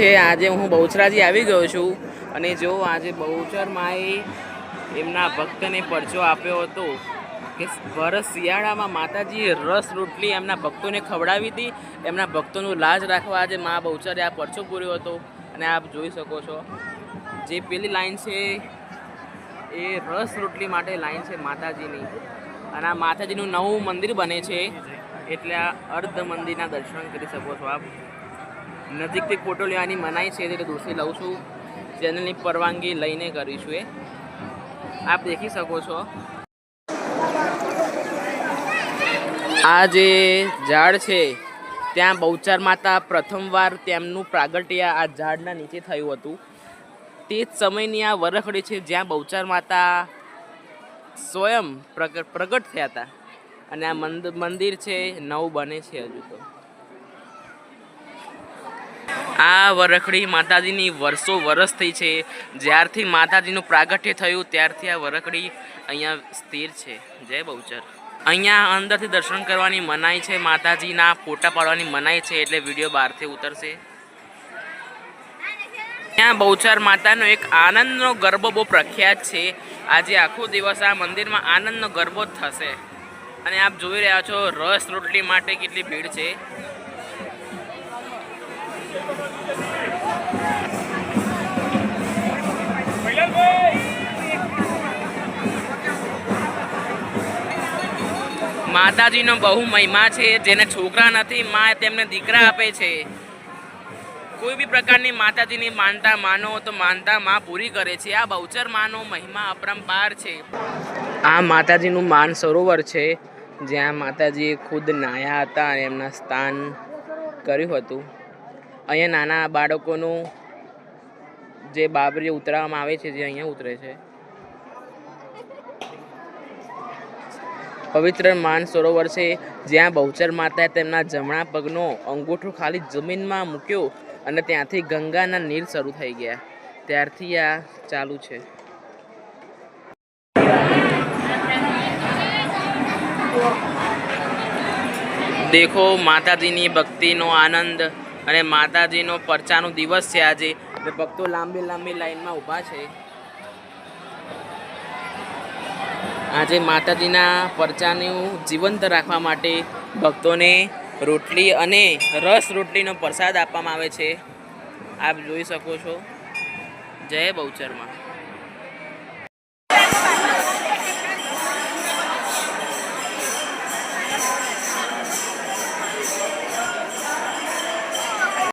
છે. આજે હું બહુચરાજી આવી ગયો છું અને જો આજે બહુચર માએ એમના ભક્તને પરચો આપ્યો હતો કે વરસ શિયાળામાં માતાજીએ રસ રોટલી એમના ભક્તોને ખવડાવી હતી એમના ભક્તોનું લાજ રાખવા આજે મા બહુચરે આ પરચો પૂર્યો હતો. અને આપ જોઈ શકો છો, જે પેલી લાઈન છે એ રસ રોટલી માટે લાઈન છે માતાજીની. અને આ માતાજીનું નવું મંદિર બને છે. એટલે આ અર્ધ મંદિરના દર્શન કરી શકો છો આપ. નજીકથી ફોટો લેવાની મનાઈ છે એટલે દૂરથી લઉં છું. ચેનલની પરવાનગી લઈને કરીશું એ. આપ દેખી શકો છો. આ જે ઝાડ છે, ત્યાં બહુચાર માતા પ્રથમવાર તેમનું પ્રાગટ્ય આ ઝાડના નીચે થયું હતું. તે જ સમયની આ વરખડી છે જ્યાં બહુચાર માતા સ્વયં પ્રગટ થયા હતા. અને આ મંદ- મંદિર છે, નવું બને છે હજુ તો. આ વરખડી માતાજીની વર્ષો વરસ થઈ છે. જ્યારથી માતાજીનું પ્રાગટ્ય થયું, ત્યારથી આ વરખડી અહીંયા સ્થિર છે. જય બહુચર. અહીંયા અંદરથી દર્શન કરવાની મનાઈ છે, માતાજીના ફોટા પાડવાની મનાઈ છે, એટલે વીડિયો બહારથી ઉતરશે. ત્યાં બહુચર માતાનો એક આનંદનો ગરબો બહુ પ્રખ્યાત છે. આજે આખો દિવસ આ મંદિરમાં આનંદનો ગરબો જ થશે. અને આપ જોઈ રહ્યા છો, રસ રોટલી માટે કેટલી ભીડ છે. માતાજીનો બહુ મહિમા છે, જેને છોકરા નથી, મા તેમને દીકરા આપે છે. કોઈ બી પ્રકારની માતાજીની માનતા માનો તો માનતા માં પૂરી કરે છે. આ બહુચર માનો મહિમા અપરંપાર છે. આ માતાજીનું માન સરોવર છે, જ્યાં માતાજીએ ખુદ નાયા હતા અને એમના સ્થાન કર્યું હતું. અહીંયા નાના બાળકોનું જે બાબરી ઉતરાવવામાં આવે છે, જે અહીંયા ઉતરે છે. પવિત્ર માન સરોવર છે, જ્યાં બહુચર માતાએ તેમના જમણા પગનો અંગૂઠો ખાલી જમીનમાં મૂક્યો અને ત્યાંથી ગંગાના નીર શરૂ થઈ ગયા. ત્યારથી આ ચાલુ છે. દેખો માતાજીની ભક્તિનો આનંદ. અને માતાજીનો પરચાનો દિવસ છે આજે. એટલે ભક્તો લાંબી લાંબી લાઈનમાં ઊભા છે. આજે માતાજીના પરચાનું જીવંત રાખવા માટે ભક્તોને રોટલી અને રસ રોટલીનો પ્રસાદ આપવામાં આવે છે. આપ જોઈ શકો છો. જય બહુચરમાં.